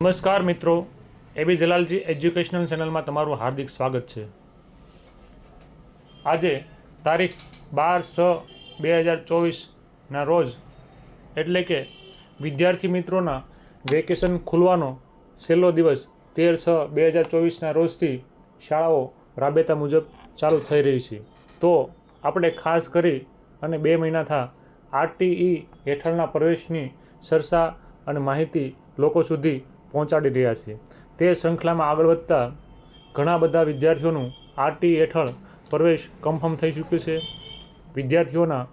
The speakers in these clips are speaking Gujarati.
નમસ્કાર મિત્રો, એબી જલાલજી એજ્યુકેશનલ ચેનલમાં તમારું હાર્દિક સ્વાગત છે. આજે તારીખ બાર છ બે હજાર ચોવીસના રોજ, એટલે કે વિદ્યાર્થી મિત્રોના વેકેશન ખુલવાનો છેલ્લો દિવસ તેર છ બે હજાર ચોવીસના રોજથી શાળાઓ રાબેતા મુજબ ચાલુ થઈ રહી છે. તો આપણે ખાસ કરી અને બે મહિના થા આરટીઈ હેઠળના પ્રવેશની સરસા અને માહિતી લોકો સુધી પહોંચાડી રહ્યા છીએ. તે શૃંખલામાં આગળ વધતા ઘણા બધા વિદ્યાર્થીઓનું આરટી હેઠળ પ્રવેશ કન્ફર્મ થઈ ચૂક્યું છે. વિદ્યાર્થીઓના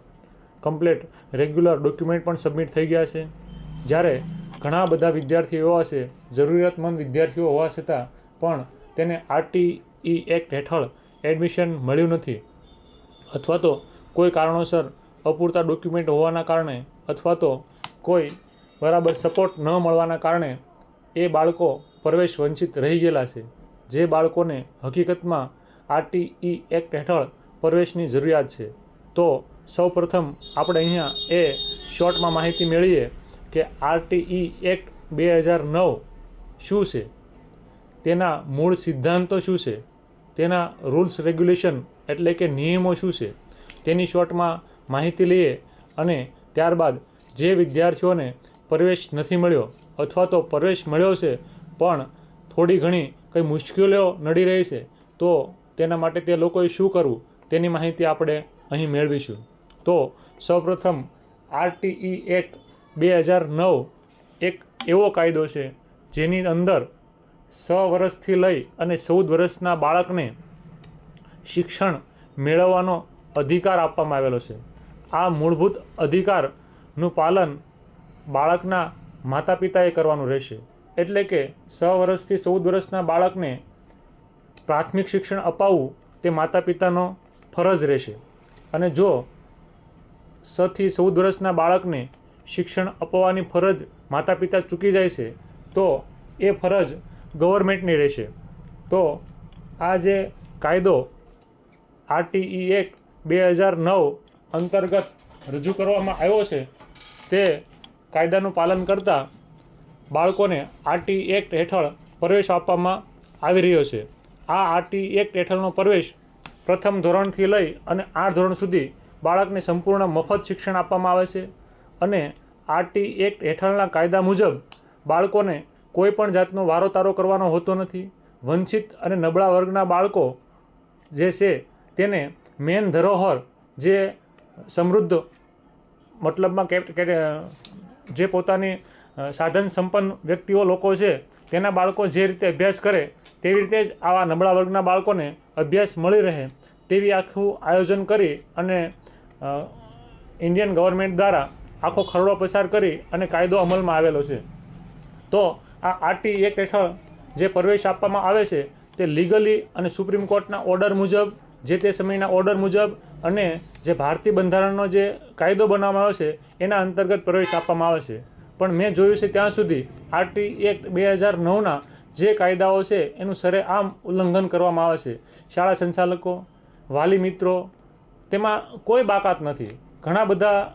કમ્પ્લેટ રેગ્યુલર ડોક્યુમેન્ટ પણ સબમિટ થઈ ગયા છે. જ્યારે ઘણા બધા વિદ્યાર્થીઓ એવા છે જરૂરિયાતમંદ વિદ્યાર્થીઓ હોવા છતાં પણ તેને આરટીઈ એક્ટ હેઠળ એડમિશન મળ્યું નથી. અથવા તો કોઈ કારણોસર અપૂરતા ડોક્યુમેન્ટ હોવાના કારણે અથવા તો કોઈ બરાબર સપોર્ટ ન મળવાના કારણે એ બાળકો પ્રવેશ વંચિત રહી ગયેલા છે. જે બાળકોને હકીકતમાં આરટીઈ એક્ટ હેઠળ પ્રવેશની જરૂરિયાત છે. તો સૌપ્રથમ આપણે અહીંયા એ શોર્ટમાં માહિતી મેળવીએ કે આરટીઈ એક્ટ બે હજાર નવ શું છે? તેના મૂળ સિદ્ધાંતો શું છે? તેના રૂલ્સ રેગ્યુલેશન એટલે કે નિયમો શું છે? તેની શોર્ટમાં માહિતી લઈએ અને ત્યારબાદ જે વિદ્યાર્થીઓને પ્રવેશ નથી મળ્યો અથવા તો પ્રવેશ મળ્યો છે, પણ થોડી ઘણી કંઈ મુશ્કેલીઓ નડી રહી છે, તો તેના માટે તે લોકોએ શું કરવું? તેની માહિતી આપણે અહીં મેળવીશું. તો સૌપ્રથમ આરટીઈ એક્ટ બે હજાર નવ એક એવો કાયદો છે, જેની અંદર સ વર્ષથી લઈ અને ચૌદ વર્ષના બાળકને શિક્ષણ મેળવવાનો અધિકાર આપવામાં આવેલો છે. આ મૂળભૂત અધિકારનું પાલન બાળકના માતા પિતાએ કરવાનું રહેશે. એટલે કે છ વર્ષથી ચૌદ વર્ષના બાળકને પ્રાથમિક શિક્ષણ અપાવવું તે માતા પિતાનો ફરજ રહેશે. અને જો છથી ચૌદ વર્ષના બાળકને શિક્ષણ અપાવવાની ફરજ માતા પિતા ચૂકી જાય છે, તો એ ફરજ ગવર્મેન્ટની રહેશે. તો આ જે કાયદો આરટીઈ એક્ટ બે હજાર નવ અંતર્ગત રજૂ કરવામાં આવ્યો છે, તે કાયદાનું પાલન કરતા બાળકોને આરટી એક્ટ હેઠળ પ્રવેશ આપવામાં આવી રહ્યો છે. આ આરટી એક્ટ હેઠળનો પ્રવેશ પ્રથમ ધોરણથી લઈ અને આઠ ધોરણ સુધી બાળકને સંપૂર્ણ મફત શિક્ષણ આપવામાં આવે છે અને આરટી એક્ટ હેઠળના કાયદા મુજબ બાળકોને કોઈ પણ જાતનો વારો તારો કરવાનો હોતો નથી. વંચિત અને નબળા વર્ગના બાળકો જે છે તેને મેન ધરોહર જે સમૃદ્ધ મતલબમાં જે પોતાની સાધન સંપન્ન વ્યક્તિઓ લોકો છે, તેના બાળકો જે રીતે અભ્યાસ કરે, તેવી રીતે જ આવા નબળા વર્ગના બાળકોને અભ્યાસ મળી રહે તેવી આખું આયોજન કરી અને ઇન્ડિયન ગવર્મેન્ટ દ્વારા આખો ખરડો પસાર કરી અને કાયદો અમલમાં આવેલો છે. તો આ આરટી એક હેઠળ જે પ્રવેશ આપવામાં આવે છે, તે લીગલી અને સુપ્રીમ કોર્ટના ઓર્ડર મુજબ, જે તે સમયના ઓર્ડર મુજબ અને જે ભારતીય બંધારણનો જે કાયદો બનાવવામાં આવ્યો છે, એના અંતર્ગત પ્રવેશ આપવામાં આવે છે. પણ મેં જોયું છે ત્યાં સુધી આરટી એક્ટ બે હજાર નવના જે કાયદાઓ છે, એનું સરેઆમ ઉલ્લંઘન કરવામાં આવે છે. શાળા સંચાલકો, વાલી મિત્રો, તેમાં કોઈ બાકાત નથી. ઘણા બધા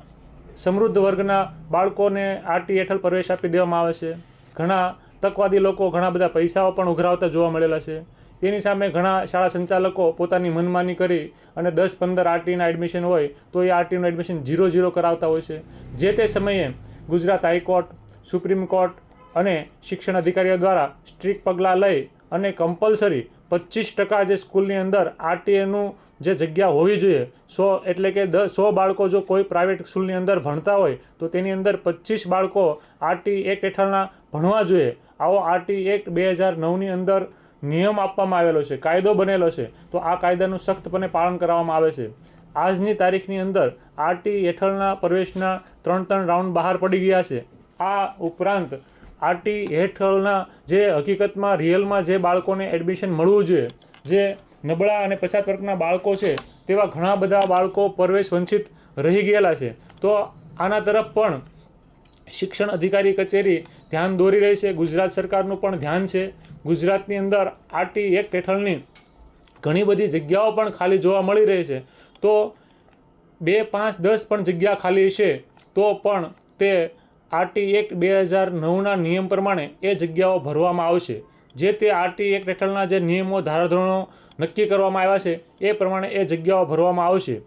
સમૃદ્ધ વર્ગના બાળકોને આરટી હેઠળ પ્રવેશ આપી દેવામાં આવે છે. ઘણા તકવાદી લોકો ઘણા બધા પૈસાઓ પણ ઉઘરાવતા જોવા મળેલા છે. તેની સામે ઘણા શાળા સંચાલકો પોતાની મનમાની કરી અને દસ પંદર આરટીના એડમિશન હોય તો એ આરટીનું એડમિશન ઝીરો ઝીરો કરાવતા હોય છે. જે તે સમયે ગુજરાત હાઈકોર્ટ સુપ્રીમ કોર્ટ અને શિક્ષણ અધિકારીઓ દ્વારા સ્ટ્રિક્ટ પગલાં લઈ અને કમ્પલસરી પચીસ ટકા જે સ્કૂલની અંદર આરટીએનું જે જગ્યા હોવી જોઈએ, સો એટલે કે દ, સો બાળકો જો કોઈ પ્રાઇવેટ સ્કૂલની અંદર ભણતા હોય તો તેની અંદર પચીસ બાળકો આરટી એક્ટ હેઠળના ભણવા જોઈએ. આવો આરટી એક્ટ બે હજાર નવની અંદર નિયમ આપવામાં આવેલો છે, કાયદો બનેલો છે, તો આ કાયદાનું સખ્તપણે પાલન કરવામાં આવે છે. આજની તારીખની અંદર આરટી હેઠળના પ્રવેશના ત્રણ ત્રણ રાઉન્ડ બહાર પડી ગયા છે. આ ઉપરાંત આરટી હેઠળના જે હકીકતમાં રિયલમાં જે બાળકોને એડમિશન મળવું જોઈએ, જે નબળા અને પછાત વર્ગના બાળકો છે, તેવા ઘણા બધા બાળકો પ્રવેશ વંચિત રહી ગયેલા છે. તો આના તરફ પણ શિક્ષણ અધિકારી કચેરી ધ્યાન દોરી રહી છે. ગુજરાત સરકારનું પણ ધ્યાન છે. ગુજરાતની અંદર આરટી એક્ટ હેઠળની ઘણી બધી જગ્યાઓ પણ ખાલી જોવા મળી રહી છે. તો બે પાંચ દસ પણ જગ્યા ખાલી છે. તો પણ તે આરટી એક્ટ બે હજાર નવના નિયમ પ્રમાણે એ જગ્યાઓ ભરવામાં આવશે. જે તે આરટી એક્ટ હેઠળના જે નિયમો, ધારાધોરણો નક્કી કરવામાં આવ્યા છે, એ પ્રમાણે એ જગ્યાઓ ભરવામાં આવશે.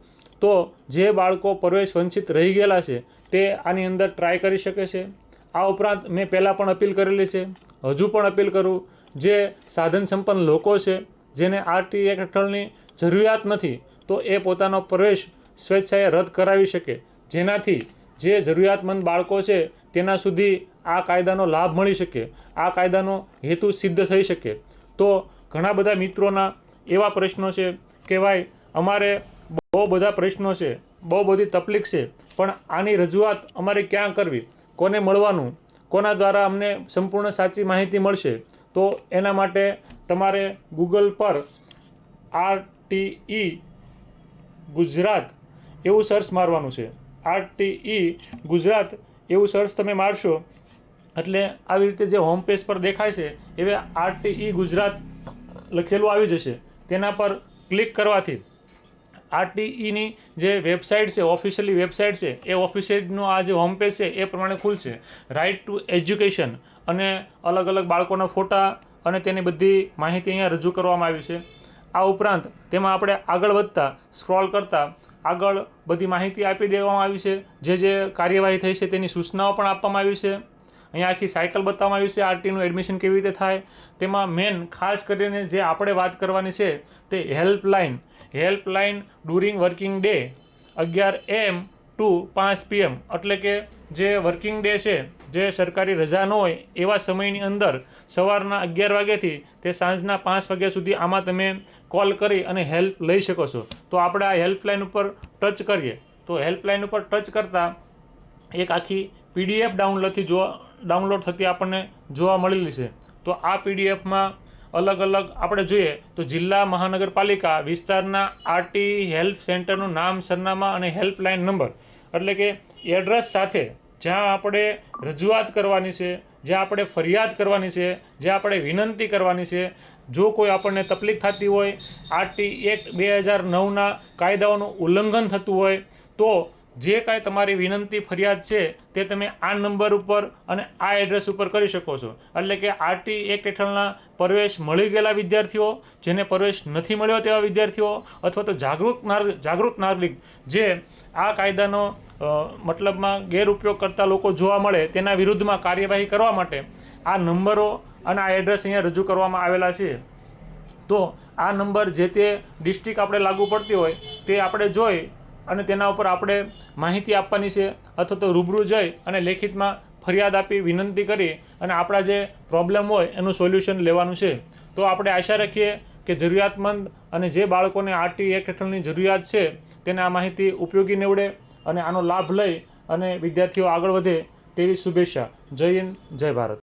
તો જે બાળકો પ્રવેશ વંચિત રહી ગયેલા છે, તે આની અંદર ટ્રાય કરી શકે છે. આ ઉપરાંત મેં પહેલાં પણ અપીલ કરેલી છે, હજુ પણ અપીલ કરું, જે સાધન સંપન્ન લોકો છે, જેને આરટી એક્ટ હેઠળની જરૂરિયાત નથી, તો એ પોતાનો પ્રવેશ સ્વેચ્છાએ રદ કરાવી શકે. જેનાથી જે જરૂરિયાતમંદ બાળકો છે, તેના સુધી આ કાયદાનો લાભ મળી શકે, આ કાયદાનો હેતુ સિદ્ધ થઈ શકે. તો ઘણા બધા મિત્રોના એવા પ્રશ્નો છે કે ભાઈ અમારે બહુ બધા પ્રશ્નો છે, બહુ બધી તકલીફ છે, પણ આની રજૂઆત અમારે ક્યાં કરવી? કોને મળવાનું, કોના દ્વારા અમને સંપૂર્ણ સાચી માહિતી મળશે, તો એના માટે તમારે ગૂગલ પર આર ટી ઈ ગુજરાત એવું સર્ચ મારવાનું છે. આરટીઈ ગુજરાત એવું સર્ચ તમે મારશો, એટલે આવી રીતે જે હોમ પેજ પર દેખાય છે, એવે આરટીઈ ગુજરાત લખેલું આવી જશે. તેના પર ક્લિક કરવાથી આરટીઈની જે વેબસાઇટ છે, ઓફિશિયલી વેબસાઇટ છે, એ ઓફિસનું આ જે હોમ પેજ છે, એ પ્રમાણે ખુલશે રાઇટ ટુ એજ્યુકેશન અને અલગ અલગ બાળકોના ફોટા અને તેની બધી માહિતી અહીંયા રજૂ કરવામાં આવી છે. આ ઉપરાંત તેમાં આપણે આગળ વધતા, સ્ક્રોલ કરતાં, આગળ બધી માહિતી આપી દેવામાં આવી છે. જે જે કાર્યવાહી થઈ છે, તેની સૂચનાઓ પણ આપવામાં આવી છે. અહીંયા આખી સાયકલ બતાવવામાં આવી છે, આરટીનું એડમિશન કેવી રીતે થાય. તેમાં મેન ખાસ કરીને જે આપણે વાત કરવાની છે, તે helpline helpline during working day અગિયાર એમ ટુ પાંચ પીએમ. એટલે કે જે વર્કિંગ ડે છે, જે સરકારી રજા ન હોય, એવા સમયની અંદર સવારના અગિયાર વાગ્યાથી તે સાંજના પાંચ વાગ્યા સુધી આમાં તમે કોલ કરી અને હેલ્પ લઈ શકો છો. તો આપણે આ હેલ્પલાઇન ઉપર ટચ કરીએ. તો હેલ્પલાઇન ઉપર ટચ કરતાં એક આખી પીડીએફ ડાઉનલોડથી જોવા, ડાઉનલોડ થતી આપણને જોવા મળેલી છે. તો આ પીડીએફમાં અલગ અલગ આપણે જોઈએ તો જિલ્લા મહાનગરપાલિકા વિસ્તારના આરટી હેલ્પ સેન્ટરનું નામ સરનામા અને હેલ્પલાઇન નંબર. એટલે કે એડ્રેસ સાથે જ્યાં આપણે રજૂઆત કરવાની છે, જ્યાં આપણે ફરિયાદ કરવાની છે, જ્યાં આપણે વિનંતી કરવાની છે, જો કોઈ આપણને તકલીફ થતી હોય, આરટી એક્ટ બે હજાર નવના કાયદાઓનું ઉલ્લંઘન થતું હોય, તો જે કાંઈ તમારી વિનંતી, ફરિયાદ છે, તે તમે આ નંબર ઉપર અને આ એડ્રેસ ઉપર કરી શકો છો. એટલે કે આરટી એક્ટ હેઠળના પ્રવેશ મળી ગયેલા વિદ્યાર્થીઓ, જેને પ્રવેશ નથી મળ્યો તેવા વિદ્યાર્થીઓ, અથવા તો જાગૃત જાગૃત નાગરિક, જે આ કાયદાનો મતલબમાં ગેરઉપયોગ કરતા લોકો જોવા મળે, તેના વિરુદ્ધમાં કાર્યવાહી કરવા માટે આ નંબરો અને આ એડ્રેસ અહીંયા રજૂ કરવામાં આવેલા છે. તો આ નંબર જે તે ડિસ્ટ્રિક્ટ આપણે લાગુ પડતી હોય, તે આપણે જોઈ અને તેના ઉપર આપણે માહિતી આપવાની છે, અથવા તો રૂબરૂ જઈ અને લેખિતમાં ફરિયાદ આપી, વિનંતી કરી અને આપણા જે પ્રોબ્લેમ હોય એનું સોલ્યુશન લેવાનું છે. તો આપણે આશા રાખીએ કે જરૂરિયાતમંદ અને જે બાળકોને આરટી એક્ટ હેઠળની જરૂરિયાત છે, તેને આ માહિતી ઉપયોગી નીવડે અને આનો લાભ લઈ અને વિદ્યાર્થીઓ આગળ વધે તેવી શુભેચ્છા. જય હિન્દ, જય ભારત.